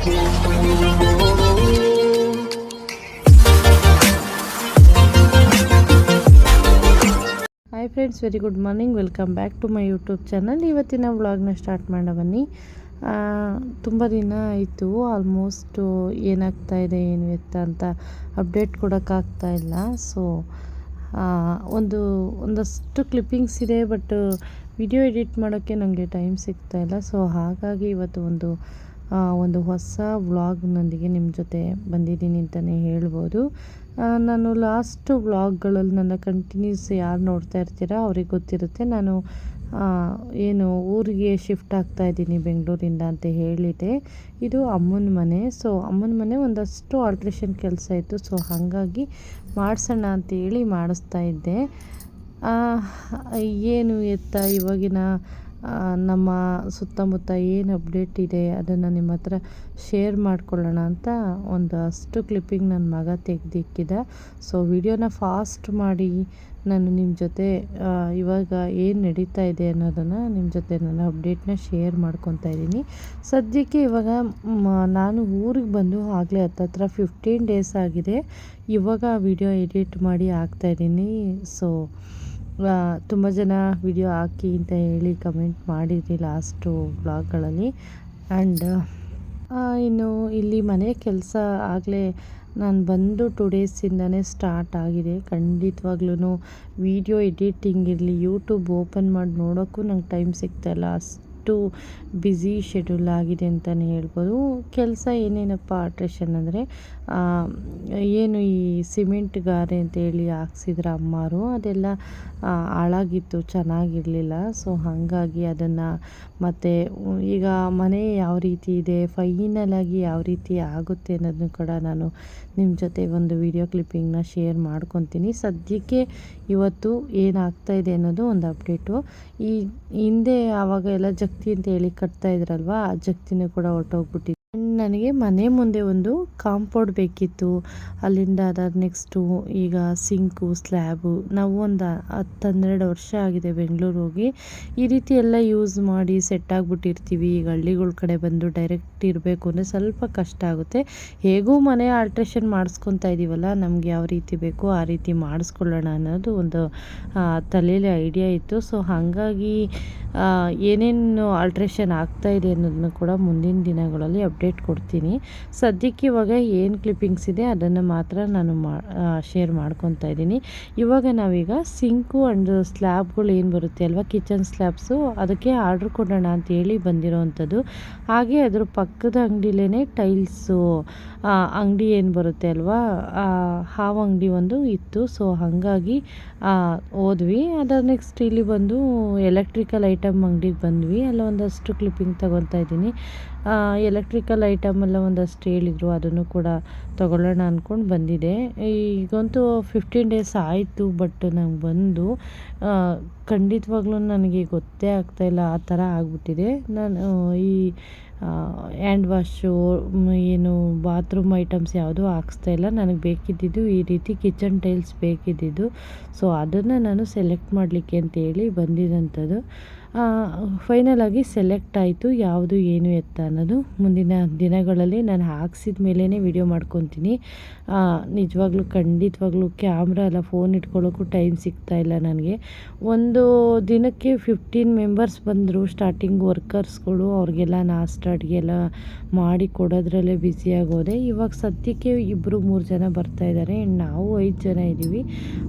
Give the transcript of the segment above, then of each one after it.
Hi friends very good morning welcome back to my YouTube channel ಇವತ್ತಿನ ವ್ಲಾಗ್ನ start ಮಾಡ ಬನ್ನಿ. ತುಂಬ ದಿನ ಆಯಿತು. ಆಲ್ಮೋಸ್ಟು ಏನಾಗ್ತಾ ಇದೆ, ಏನು ಎತ್ತ ಅಂತ ಅಪ್ಡೇಟ್ ಕೊಡೋಕ್ಕಾಗ್ತಾ ಇಲ್ಲ. ಸೊ ಒಂದು, ಒಂದಷ್ಟು ಕ್ಲಿಪ್ಪಿಂಗ್ಸ್ ಇದೆ ಬಟ್ ವಿಡಿಯೋ ಎಡಿಟ್ ಮಾಡೋಕ್ಕೆ ನನಗೆ ಟೈಮ್ ಸಿಗ್ತಾ ಇಲ್ಲ. ಸೊ ಹಾಗಾಗಿ ಇವತ್ತು ಒಂದು ಒಂದು ಹೊಸ ವ್ಲಾಗ್ನೊಂದಿಗೆ ನಿಮ್ಮ ಜೊತೆ ಬಂದಿದ್ದೀನಿ ಅಂತಲೇ ಹೇಳ್ಬೋದು. ನಾನು ಲಾಸ್ಟ್ ವ್ಲಾಗ್ಗಳಲ್ಲಿ ನನ್ನ ಕಂಟಿನ್ಯೂಸ್ ಯಾರು ನೋಡ್ತಾ ಇರ್ತೀರಾ ಅವ್ರಿಗೆ ಗೊತ್ತಿರುತ್ತೆ. ನಾನು ಏನು ಊರಿಗೆ ಶಿಫ್ಟ್ ಆಗ್ತಾ ಇದ್ದೀನಿ ಬೆಂಗಳೂರಿಂದ ಅಂತ ಹೇಳಿದೆ. ಇದು ಅಮ್ಮನ ಮನೆ. ಸೊ, ಅಮ್ಮನ ಮನೆ ಒಂದಷ್ಟು ಆಲ್ಟ್ರೇಷನ್ ಕೆಲಸ ಇತ್ತು. ಸೊ, ಹಾಗಾಗಿ ಮಾಡಿಸೋಣ ಅಂತೇಳಿ ಮಾಡಿಸ್ತಾ ಇದ್ದೆ. ಏನು ಎತ್ತ ಇವಾಗಿನ ನಮ್ಮ ಸುತ್ತಮುತ್ತ ಏನು ಅಪ್ಡೇಟ್ ಇದೆ ಅದನ್ನು ನಿಮ್ಮ ಹತ್ರ ಶೇರ್ ಮಾಡ್ಕೊಳ್ಳೋಣ ಅಂತ ಒಂದು ಅಷ್ಟು ಕ್ಲಿಪ್ಪಿಂಗ್ ನನ್ನ ಮಗ ತೆಗೆದಿಕ್ಕಿದ. ಸೊ ವಿಡಿಯೋನ ಫಾಸ್ಟ್ ಮಾಡಿ ನಾನು ನಿಮ್ಮ ಜೊತೆ ಇವಾಗ ಏನು ನಡೀತಾ ಇದೆ ಅನ್ನೋದನ್ನು ನಿಮ್ಮ ಜೊತೆ ನಾನು ಅಪ್ಡೇಟ್ನ ಶೇರ್ ಮಾಡ್ಕೊತಾ ಇದ್ದೀನಿ. ಸದ್ಯಕ್ಕೆ ಇವಾಗ ನಾನು ಊರಿಗೆ ಬಂದು ಆಗಲೇ ಹತ್ತತ್ರ ಫಿಫ್ಟೀನ್ ಡೇಸ್ ಆಗಿದೆ. ಇವಾಗ ವಿಡಿಯೋ ಎಡಿಟ್ ಮಾಡಿ ಹಾಕ್ತಾಯಿದ್ದೀನಿ ಸೊ ತುಂಬ ಜನ ವಿಡಿಯೋ ಹಾಕಿ ಅಂತ ಹೇಳಿ ಕಮೆಂಟ್ ಮಾಡಿದ್ರಿ ಲಾಸ್ಟು ಬ್ಲಾಗ್ಗಳಲ್ಲಿ ಆ್ಯಂಡ್ ಇನ್ನು ಇಲ್ಲಿ ಮನೆ ಕೆಲಸ ಆಗಲೇ ನಾನು ಬಂದು ಟು ಡೇಸಿಂದನೇ ಸ್ಟಾರ್ಟ್ ಆಗಿದೆ. ಖಂಡಿತವಾಗ್ಲೂ ವಿಡಿಯೋ ಎಡಿಟಿಂಗ್ ಇರಲಿ ಯೂಟ್ಯೂಬ್ ಓಪನ್ ಮಾಡಿ ನೋಡೋಕ್ಕೂ ನಂಗೆ ಟೈಮ್ ಸಿಗ್ತಾಯಿಲ್ಲ ಅಷ್ಟು ಬ್ಯುಸಿ ಶೆಡ್ಯೂಲ್ ಆಗಿದೆ ಅಂತಲೇ ಹೇಳ್ಬೋದು. ಕೆಲಸ ಏನೇನಪ್ಪ ಆಲ್ಟ್ರೇಷನ್ ಅಂದರೆ ಏನು ಈ ಸಿಮೆಂಟ್ ಗಾರೆ ಅಂತೇಳಿ ಹಾಕ್ಸಿದ್ರು ಅಮ್ಮಾರು, ಅದೆಲ್ಲ ಹಾಳಾಗಿತ್ತು, ಚೆನ್ನಾಗಿರಲಿಲ್ಲ. ಸೊ ಹಾಗಾಗಿ ಅದನ್ನು ಮತ್ತು ಈಗ ಮನೆ ಯಾವ ರೀತಿ ಇದೆ ಫೈನಲ್ ಆಗಿ ಯಾವ ರೀತಿ ಆಗುತ್ತೆ ಅನ್ನೋದನ್ನು ಕೂಡ ನಾನು ನಿಮ್ಮ ಜೊತೆ ಒಂದು ವಿಡಿಯೋ ಕ್ಲಿಪ್ಪಿಂಗ್ನ ಶೇರ್ ಮಾಡ್ಕೊತೀನಿ. ಸದ್ಯಕ್ಕೆ ಇವತ್ತು ಏನಾಗ್ತಾ ಇದೆ ಅನ್ನೋದು ಒಂದು ಅಪ್ಡೇಟು ಈ ಹಿಂದೆ ಆವಾಗ ಎಲ್ಲ ಜಗ್ತಿ ಅಂತ ಹೇಳಿ ಕಟ್ತಾ ಇದ್ರಲ್ವಾ? ಆ ಜಗ್ತಿನೂ ಕೂಡ ಹೊರ್ಟೋಗ್ಬಿಟ್ಟಿದೆ. ನನಗೆ ಮನೆ ಮುಂದೆ ಒಂದು ಕಾಂಪೌಂಡ್ ಬೇಕಿತ್ತು. ಅಲ್ಲಿಂದ ಅದಾದ ನೆಕ್ಸ್ಟು ಈಗ ಸಿಂಕು ಸ್ಲ್ಯಾಬು ನಾವು ಒಂದು ಹತ್ತು ಹನ್ನೆರಡು ವರ್ಷ ಆಗಿದೆ ಬೆಂಗಳೂರು ಹೋಗಿ. ಈ ರೀತಿ ಎಲ್ಲ ಯೂಸ್ ಮಾಡಿ ಸೆಟ್ ಆಗಿಬಿಟ್ಟಿರ್ತೀವಿ. ಈಗ ಹಳ್ಳಿಗಳ ಕಡೆ ಬಂದು ಡೈರೆಕ್ಟ್ ಇರಬೇಕು ಅಂದರೆ ಸ್ವಲ್ಪ ಕಷ್ಟ ಆಗುತ್ತೆ. ಹೇಗೂ ಮನೆ ಆಲ್ಟ್ರೇಷನ್ ಮಾಡಿಸ್ಕೊತಾ ಇದ್ದೀವಲ್ಲ ನಮ್ಗೆ ಯಾವ ರೀತಿ ಬೇಕೋ ಆ ರೀತಿ ಮಾಡಿಸ್ಕೊಳ್ಳೋಣ ಅನ್ನೋದು ಒಂದು ತಲೆಯಲ್ಲಿ ಐಡಿಯಾ ಇತ್ತು. ಸೊ ಹಾಗಾಗಿ ಏನೇನು ಆಲ್ಟ್ರೇಷನ್ ಇದೆ ಅನ್ನೋದನ್ನು ಕೂಡ ಮುಂದಿನ ದಿನಗಳಲ್ಲಿ ಅಪ್ಡೇಟ್ ಕೊಡ್ತೀನಿ. ಸದ್ಯಕ್ಕೆ ಇವಾಗ ಏನು ಕ್ಲಿಪ್ಪಿಂಗ್ಸ್ ಇದೆ ಅದನ್ನು ಮಾತ್ರ ನಾನು ಮಾ ಶೇರ್ ಮಾಡ್ಕೊತಾ ಇದ್ದೀನಿ. ಇವಾಗ ನಾವೀಗ ಸಿಂಕು ಆ್ಯಂಡ್ ಸ್ಲ್ಯಾಬ್ಗಳು ಏನು ಬರುತ್ತೆ ಅಲ್ವಾ ಕಿಚನ್ ಸ್ಲ್ಯಾಬ್ಸು ಅದಕ್ಕೆ ಆರ್ಡ್ರ್ ಕೊಡೋಣ ಅಂತೇಳಿ ಬಂದಿರೋವಂಥದ್ದು ಹಾಗೆ ಅದ್ರ ಪಕ್ಕದ ಅಂಗಡಿಲೇ ಟೈಲ್ಸು ಅಂಗಡಿ ಏನು ಬರುತ್ತೆ ಅಲ್ವಾ ಹಾವು ಅಂಗಡಿ ಒಂದು ಇತ್ತು. ಸೊ ಹಾಗಾಗಿ ಹೋದ್ವಿ. ಅದಾದ ನೆಕ್ಸ್ಟ್ ಇಲ್ಲಿ ಬಂದು ಎಲೆಕ್ಟ್ರಿಕಲ್ ಐಟಮ್ ಅಂಗಡಿಗೆ ಬಂದ್ವಿ. ಅಲ್ಲ ಒಂದಷ್ಟು ಕ್ಲಿಪ್ಪಿಂಗ್ ತಗೊತಾ ಇದ್ದೀನಿ. ಎಲೆಕ್ಟ್ರಿಕಲ್ ಐಟಮ್ ಎಲ್ಲ ಒಂದಷ್ಟು ಹೇಳಿದರು, ಅದನ್ನು ಕೂಡ ತಗೊಳ್ಳೋಣ ಅಂದ್ಕೊಂಡು ಬಂದಿದೆ. ಈಗಂತೂ ಫಿಫ್ಟೀನ್ ಡೇಸ್ ಆಯಿತು ಬಟ್ ನಂಗೆ ಬಂದು ಖಂಡಿತವಾಗ್ಲೂ ನನಗೆ ಗೊತ್ತೇ ಆಗ್ತಾಯಿಲ್ಲ ಆ ಥರ ಆಗಿಬಿಟ್ಟಿದೆ. ನಾನು, ಈ ಹ್ಯಾಂಡ್ ವಾಶು ಏನು ಬಾತ್ರೂಮ್ ಐಟಮ್ಸ್ ಯಾವುದೂ ಹಾಕ್ಸ್ತಾ ಇಲ್ಲ. ನನಗೆ ಬೇಕಿದ್ದಿದ್ದು ಈ ರೀತಿ ಕಿಚನ್ ಟೈಲ್ಸ್ ಬೇಕಿದ್ದಿದ್ದು. ಸೊ ಅದನ್ನು ನಾನು ಸೆಲೆಕ್ಟ್ ಮಾಡಲಿಕ್ಕೆ ಅಂತೇಳಿ ಬಂದಿದ್ದಂಥದ್ದು ಫೈನಲ್ ಆಗಿ ಸೆಲೆಕ್ಟ್ ಆಯಿತು, ಯಾವುದು ಏನು ಎತ್ತ ಅನ್ನೋದು. ಮುಂದಿನ ದಿನಗಳಲ್ಲಿ ನಾನು ಹಾಕ್ಸಿದ ಮೇಲೇ ವಿಡಿಯೋ ಮಾಡ್ಕೊತೀನಿ. ನಿಜವಾಗ್ಲೂ, ಖಂಡಿತವಾಗ್ಲೂ ಕ್ಯಾಮ್ರಾ ಎಲ್ಲ ಫೋನ್ ಇಟ್ಕೊಳ್ಳೋಕ್ಕೂ ಟೈಮ್ ಸಿಗ್ತಾ ಇಲ್ಲ ನನಗೆ. ಒಂದು ದಿನಕ್ಕೆ ಫಿಫ್ಟೀನ್ ಮೆಂಬರ್ಸ್ ಬಂದರು ಸ್ಟಾರ್ಟಿಂಗ್ ವರ್ಕರ್ಸ್ಗಳು ಅವ್ರಿಗೆಲ್ಲ ನಾಷ್ಟ ಅಡುಗೆ ಎಲ್ಲ ಮಾಡಿ ಕೊಡೋದ್ರಲ್ಲೇ ಬ್ಯುಸಿಯಾಗೋದೆ ಇವಾಗ ಸದ್ಯಕ್ಕೆ ಇಬ್ಬರು ಮೂರು ಜನ ಬರ್ತಾ ಇದ್ದಾರೆ ನಾವು ಐದು ಜನ ಇದ್ದೀವಿ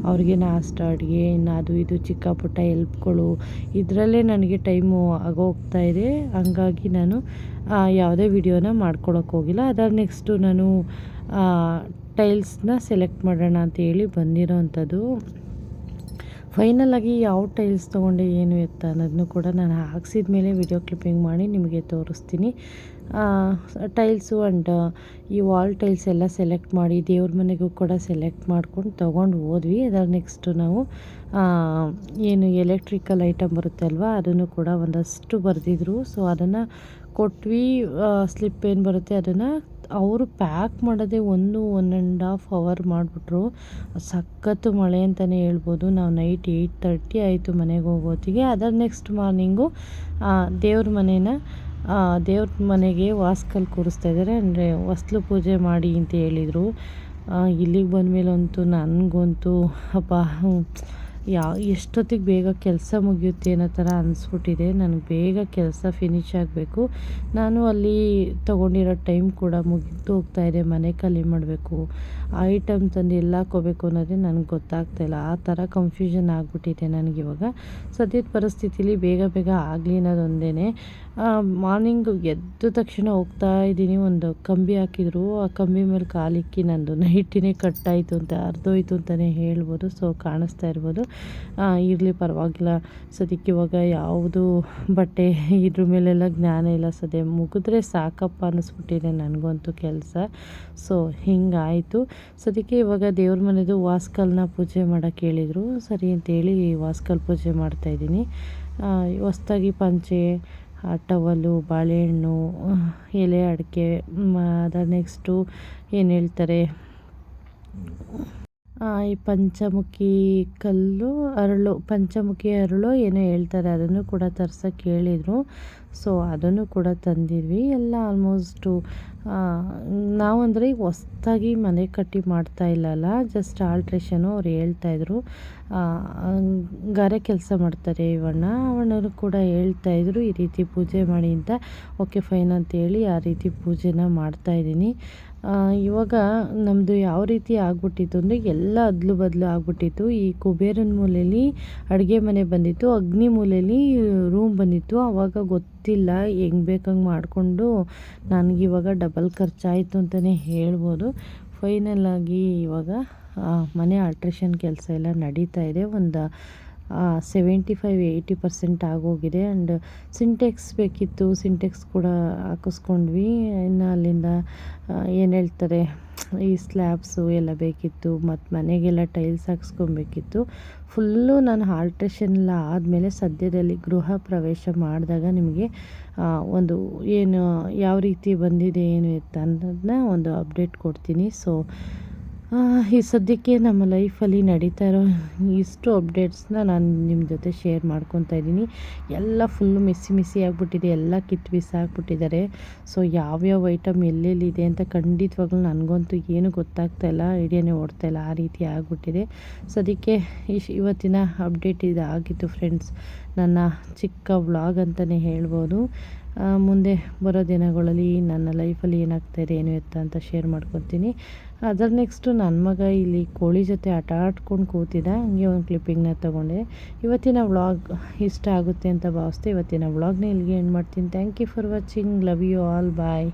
ಅವ್ರಿಗೆ ನಾಷ್ಟ ಅಡುಗೆ ಇನ್ನು ಅದು ಇದು ಚಿಕ್ಕ ಪುಟ್ಟ ಎಲ್ಪ್ಗಳು ಇದರಲ್ಲೇ ನನಗೆ ಟೈಮು ಆಗೋಗ್ತಾ ಇದೆ. ಹಂಗಾಗಿ ನಾನು ಯಾವುದೇ ವಿಡಿಯೋನ ಮಾಡ್ಕೊಳಕ್ಕೆ ಹೋಗಿಲ್ಲ. ಅದರ ನೆಕ್ಸ್ಟು ನಾನು ಟೈಲ್ಸ್ನ ಸೆಲೆಕ್ಟ್ ಮಾಡೋಣ ಅಂತ ಹೇಳಿ ಬಂದಿರೋವಂಥದ್ದು ಫೈನಲ್ ಆಗಿ ಯಾವ ಟೈಲ್ಸ್ ತೊಗೊಂಡೆ ಏನು ಎತ್ತ ಅನ್ನೋದನ್ನು ಕೂಡ ನಾನು ಹಾಕ್ಸಿದ ಮೇಲೆ ವಿಡಿಯೋ ಕ್ಲಿಪ್ಪಿಂಗ್ ಮಾಡಿ ನಿಮಗೆ ತೋರಿಸ್ತೀನಿ. ಟೈಲ್ಸು ಆ್ಯಂಡ್ ಈ ವಾಲ್ ಟೈಲ್ಸ್ ಎಲ್ಲ ಸೆಲೆಕ್ಟ್ ಮಾಡಿ ದೇವ್ರ ಮನೆಗೂ ಕೂಡ ಸೆಲೆಕ್ಟ್ ಮಾಡ್ಕೊಂಡು ತೊಗೊಂಡು ಹೋದ್ವಿ. ಅದರ ನೆಕ್ಸ್ಟು ನಾವು ಏನು ಎಲೆಕ್ಟ್ರಿಕಲ್ ಐಟಮ್ ಬರುತ್ತೆ ಅಲ್ವಾ, ಅದನ್ನು ಕೂಡ ಒಂದಷ್ಟು ಬರೆದಿದ್ರು. ಸೊ ಅದನ್ನು ಕೊಟ್ವಿ. ಸ್ಲಿಪ್ ಏನು ಬರುತ್ತೆ ಅದನ್ನು ಅವರು ಪ್ಯಾಕ್ ಮಾಡೋದೇ ಒಂದು ಒನ್ ಆ್ಯಂಡ್ ಹಾಫ್ ಅವರ್ ಮಾಡಿಬಿಟ್ರು. ಸಖತ್ತು ಮಳೆ ಅಂತಲೇ ಹೇಳ್ಬೋದು. ನಾವು ನೈಟ್ ಏಯ್ಟ್ ತರ್ಟಿ ಆಯಿತು ಮನೆಗೆ ಹೋಗೋತ್ತಿಗೆ. ಅದರ ನೆಕ್ಸ್ಟ್ ಮಾರ್ನಿಂಗು ದೇವ್ರ ಮನೇನ ದೇವ್ರ ಮನೆಗೆ ವಾಸ್ಕಲ್ ಕೂರಿಸ್ತಾ ಇದ್ದಾರೆ. ಅಂದರೆ ಹೊಸ್ಲು ಪೂಜೆ ಮಾಡಿ ಅಂತ ಹೇಳಿದರು. ಇಲ್ಲಿಗೆ ಬಂದಮೇಲಂತೂ ನನಗಂತೂ ಅಪ್ಪ ಯಾ, ಎಷ್ಟೊತ್ತಿಗೆ ಬೇಗ ಕೆಲಸ ಮುಗಿಯುತ್ತೆ ಅನ್ನೋ ಥರ ಅನಿಸ್ಬಿಟ್ಟಿದೆ. ನನಗೆ ಬೇಗ ಕೆಲಸ ಫಿನಿಶ್ ಆಗಬೇಕು. ನಾನು ಅಲ್ಲಿ ತೊಗೊಂಡಿರೋ ಟೈಮ್ ಕೂಡ ಮುಗಿದು ಹೋಗ್ತಾ ಇದೆ. ಮನೆ ಖಾಲಿ ಮಾಡಬೇಕು. ಐಟಮ್ ತಂದು ಎಲ್ಲ ಹಾಕೋಬೇಕು ಅನ್ನೋದೇ ನನಗೆ ಗೊತ್ತಾಗ್ತಾ ಇಲ್ಲ. ಆ ಥರ ಕನ್ಫ್ಯೂಷನ್ ಆಗಿಬಿಟ್ಟಿದೆ ನನಗಿವಾಗ ಸದ್ಯದ ಪರಿಸ್ಥಿತಿಲಿ ಬೇಗ ಬೇಗ ಆಗಲಿ ಅನ್ನೋದೊಂದೇ ಮಾರ್ನಿಂಗ್ ಎದ್ದ ತಕ್ಷಣ ಹೋಗ್ತಾ ಇದ್ದೀನಿ. ಒಂದು ಕಂಬಿ ಹಾಕಿದ್ರು. ಆ ಕಂಬಿ ಮೇಲೆ ಕಾಲಿಕ್ಕಿ ನಂದು ನೈಟಿನೇ ಕಟ್ಟಾಯಿತು ಅಂತ ಅರ್ಧೋಯ್ತು ಅಂತಲೇ ಹೇಳ್ಬೋದು. ಸೊ ಕಾಣಿಸ್ತಾ ಇರ್ಬೋದು. ಇರಲಿ, ಪರವಾಗಿಲ್ಲ. ಸದ್ಯಕ್ಕೆ ಇವಾಗ ಯಾವುದು ಬಟ್ಟೆ ಇದ್ರ ಮೇಲೆಲ್ಲ ಜ್ಞಾನ ಇಲ್ಲ ಸದ್ಯ. ಮುಗಿದ್ರೆ ಸಾಕಪ್ಪ ಅನ್ನಿಸ್ಬಿಟ್ಟಿದೆ ನನಗಂತೂ ಕೆಲಸ. ಸೊ ಹಿಂಗಾಯಿತು. ಸದ್ಯಕ್ಕೆ ಇವಾಗ ದೇವ್ರ ಮನೆದು ವಾಸ್ಕಲ್ನ ಪೂಜೆ ಮಾಡೋಕ್ಕೆ ಹೇಳಿದರು. ಸರಿ ಅಂತೇಳಿ ವಾಸ್ಕಲ್ ಪೂಜೆ ಮಾಡ್ತಾಯಿದ್ದೀನಿ ಹೊಸ್ದಾಗಿ ಪಂಚೆ ಟವಲು, ಬಾಳೆಹಣ್ಣು, ಎಲೆ, ಅಡಿಕೆ ಅದಾದ ನೆಕ್ಸ್ಟು ಏನು ಹೇಳ್ತಾರೆ? ಈ ಪಂಚಮುಖಿ ಕಲ್ಲು, ಅರಳು, ಪಂಚಮುಖಿ ಅರಳು ಏನೋ ಹೇಳ್ತಾರೆ, ಅದನ್ನು ಕೂಡ ತರ್ಸೋಕ್ಕೆ ಹೇಳಿದರು. ಸೊ ಅದನ್ನು ಕೂಡ ತಂದಿದ್ವಿ. ಎಲ್ಲ ಆಲ್ಮೋಸ್ಟು ನಾವಂದರೆ ಈಗ ಹೊಸ್ತಾಗಿ ಮನೆ ಕಟ್ಟಿ ಮಾಡ್ತಾ ಇಲ್ಲಲ್ಲ ಜಸ್ಟ್ ಆಲ್ಟ್ರೇಷನು ಅವ್ರು ಹೇಳ್ತಾಯಿದ್ರು ಗಾರೆ ಕೆಲಸ ಮಾಡ್ತಾರೆ ಇವಣ್ಣ ಅವಣ್ಣರು ಕೂಡ ಹೇಳ್ತಾಯಿದ್ರು ಈ ರೀತಿ ಪೂಜೆ ಮಾಡಿ ಅಂತ. ಓಕೆ ಫೈನ್ ಅಂತೇಳಿ ಆ ರೀತಿ ಪೂಜೆನ ಮಾಡ್ತಾಯಿದ್ದೀನಿ ಇವಾಗ ನಮ್ಮದು ಯಾವ ರೀತಿ ಆಗ್ಬಿಟ್ಟಿತ್ತು ಅಂದರೆ ಎಲ್ಲ ಅದ್ಲು ಬದಲು ಆಗ್ಬಿಟ್ಟಿತ್ತು. ಈ ಕುಬೇರನ ಮೂಲೆಯಲ್ಲಿ ಅಡುಗೆ ಮನೆ ಬಂದಿತ್ತು, ಅಗ್ನಿ ಮೂಲೆಯಲ್ಲಿ ರೂಮ್ ಬಂದಿತ್ತು. ಆವಾಗ ಗೊತ್ತಿಲ್ಲ, ಹೆಂಗೆ ಬೇಕಂಗೆ ಮಾಡಿಕೊಂಡು ನನಗಿವಾಗ ಡಬಲ್ ಖರ್ಚಾಯಿತು ಅಂತಲೇ ಹೇಳ್ಬೋದು. ಫೈನಲಾಗಿ ಇವಾಗ ಮನೆ ಆಲ್ಟ್ರೇಷನ್ ಕೆಲಸ ಎಲ್ಲ ನಡೀತಾ ಇದೆ. ಒಂದು ಸೆವೆಂಟಿ ಫೈವ್ ಏಯ್ಟಿ ಪರ್ಸೆಂಟ್ ಆಗೋಗಿದೆ. ಆ್ಯಂಡ್ ಸಿಂಟೆಕ್ಸ್ ಬೇಕಿತ್ತು ಸಿಂಟೆಕ್ಸ್ ಕೂಡ ಹಾಕಿಸ್ಕೊಂಡ್ವಿ. ಇನ್ನು ಅಲ್ಲಿಂದ ಏನು ಹೇಳ್ತಾರೆ? ಈ ಸ್ಲ್ಯಾಬ್ಸು ಎಲ್ಲ ಬೇಕಿತ್ತು, ಮತ್ತು ಮನೆಗೆಲ್ಲ ಟೈಲ್ಸ್ ಹಾಕ್ಸ್ಕೊಬೇಕಿತ್ತು. ಫುಲ್ಲು ನಾನು ಆಲ್ಟ್ರೇಷನ್ ಎಲ್ಲ ಆದಮೇಲೆ ಸದ್ಯದಲ್ಲಿ ಗೃಹ ಪ್ರವೇಶ ಮಾಡಿದಾಗ ನಿಮಗೆ ಒಂದು ಏನು, ಯಾವ ರೀತಿ ಬಂದಿದೆ, ಏನು ಅಂತ ಅನ್ನೋದನ್ನ ಒಂದು ಅಪ್ಡೇಟ್ ಕೊಡ್ತೀನಿ. ಸೊ ಈ ಸದ್ಯಕ್ಕೆ ನಮ್ಮ ಲೈಫಲ್ಲಿ ನಡೀತಾ ಇರೋ ಇಷ್ಟು ಅಪ್ಡೇಟ್ಸ್ನ ನಾನು ನಿಮ್ಮ ಜೊತೆ ಶೇರ್ ಮಾಡ್ಕೊತಾ ಇದ್ದೀನಿ. ಎಲ್ಲ ಫುಲ್ಲು ಮಿಸ್ಸಿ ಮಿಸ್ಸಿ ಆಗಿಬಿಟ್ಟಿದೆ, ಎಲ್ಲ ಕಿತ್ತು ಬಿಸಾಕ್ಬಿಟ್ಟಿದ್ದಾರೆ ಸೊ ಯಾವ್ಯಾವ ಐಟಮ್ ಎಲ್ಲೆಲ್ಲಿದೆ ಅಂತ ಖಂಡಿತವಾಗ್ಲೂ ನನಗಂತೂ ಏನು ಗೊತ್ತಾಗ್ತಾ ಇಲ್ಲ, ಐಡಿಯಾನೇ ಓಡ್ತಾ ಇಲ್ಲ, ಆ ರೀತಿ ಆಗಿಬಿಟ್ಟಿದೆ. ಸದ್ಯಕ್ಕೆ ಇಶ್, ಇವತ್ತಿನ ಅಪ್ಡೇಟ್ ಇದಾಗಿತ್ತು ಫ್ರೆಂಡ್ಸ್ ನನ್ನ ಚಿಕ್ಕ ವ್ಲಾಗ್ ಅಂತಲೇ ಹೇಳ್ಬೋದು. ಮುಂದೆ ಬರೋ ದಿನಗಳಲ್ಲಿ ನನ್ನ ಲೈಫಲ್ಲಿ ಏನಾಗ್ತಾಯಿದೆ ಏನು ಎತ್ತ ಅಂತ ಶೇರ್ ಮಾಡ್ಕೊತೀನಿ ಅದರ ನೆಕ್ಸ್ಟು ನನ್ನ ಮಗ ಇಲ್ಲಿ ಕೋಳಿ ಜೊತೆ ಆಟ ಆಡ್ಕೊಂಡು ಕೂತಿದ್ದ. ಹಂಗೆ ಒಂದು ಕ್ಲಿಪ್ಪಿಂಗ್ನ ತೊಗೊಂಡೆ. ಇವತ್ತಿನ ವ್ಲಾಗ್ ಇಷ್ಟ ಆಗುತ್ತೆ ಅಂತ ಭಾವಿಸ್ತೆ ಇವತ್ತಿನ ವ್ಲಾಗ್ನ ಇಲ್ಲಿಗೆ ಏನು ಮಾಡ್ತೀನಿ. Thank you for watching love you all bye